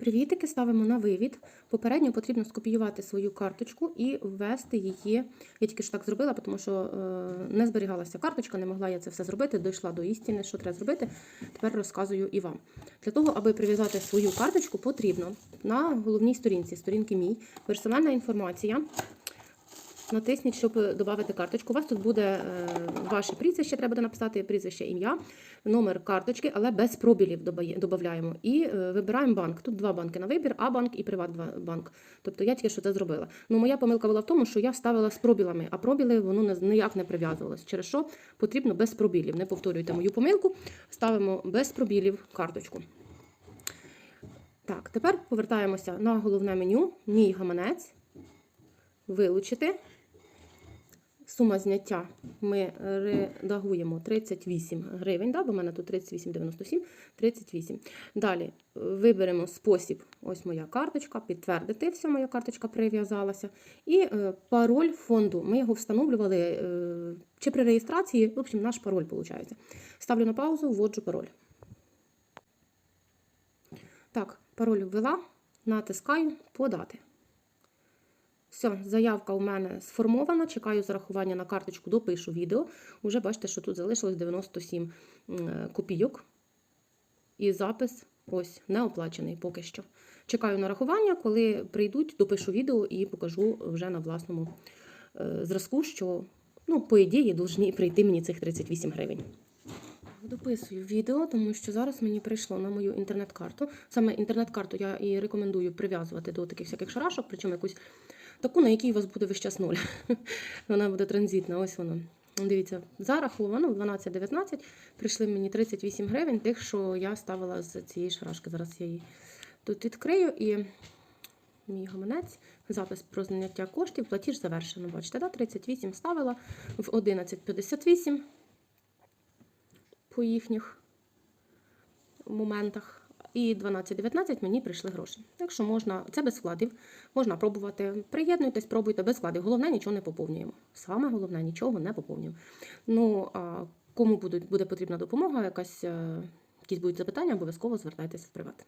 привітики ставимо на вивід. Попередньо потрібно скопіювати свою карточку і ввести її. Я тільки ж так зробила, тому що е, не зберігалася карточка, не могла я це все зробити. Дійшла до істини, що треба зробити. Тепер розказую і вам. Для того, аби прив'язати свою карточку, потрібно на головній сторінці, сторінки мій, персональна інформація. Натисніть, щоб додати карточку. У вас тут буде е, ваше прізвище, треба буде написати прізвище, ім'я, номер карточки, але без пробілів додаємо. І е, вибираємо банк. Тут два банки на вибір, А-банк і Приватбанк. Тобто я тільки що це зробила. Ну, моя помилка була в тому, що я ставила з пробілами, а пробіли воно ніяк не прив'язувалось. Через що потрібно без пробілів. Не повторюйте мою помилку. Ставимо без пробілів карточку. Так, тепер повертаємося на головне меню, мій гаманець, вилучити. Сума зняття ми редагуємо 38 гривень, да, бо в мене тут 38,97, 38. Далі виберемо спосіб, ось моя карточка, підтвердити, все, моя карточка прив'язалася. І е, пароль фонду. Ми його встановлювали е, чи при реєстрації, в общем, наш пароль виходить. Ставлю на паузу, вводжу пароль. Так, пароль ввела, натискаю подати. Все, заявка у мене сформована. Чекаю зарахування на карточку, допишу відео. Уже бачите, що тут залишилось 97 копійок. І запис ось не оплачений поки що. Чекаю на рахування, коли прийдуть, допишу відео і покажу вже на власному е, зразку, що, ну, по ідеї, повинні прийти мені цих 38 гривень. Дописую відео, тому що зараз мені прийшло на мою інтернет-карту. Саме інтернет-карту я і рекомендую прив'язувати до таких всяких шарашок, причому якусь таку, на якій у вас буде весь час нуль. Вона буде транзитна, ось воно. Дивіться, зараховано 12-19. Прийшли мені 38 гривень, тих, що я ставила з цієї шарашки. Зараз я її тут відкрию і мій гаманець, запис про зняття коштів, платіж завершено. Бачите, да? 38 ставила в 11.58 по їхніх моментах. І 12-19 мені прийшли гроші. Так що можна, це без вкладів, можна пробувати. Приєднуйтесь, пробуйте без вкладів. Головне, нічого не поповнюємо. Саме головне, нічого не поповнюємо. Ну, а кому буде, буде потрібна допомога, якась, е, якісь будуть запитання, обов'язково звертайтеся в приват.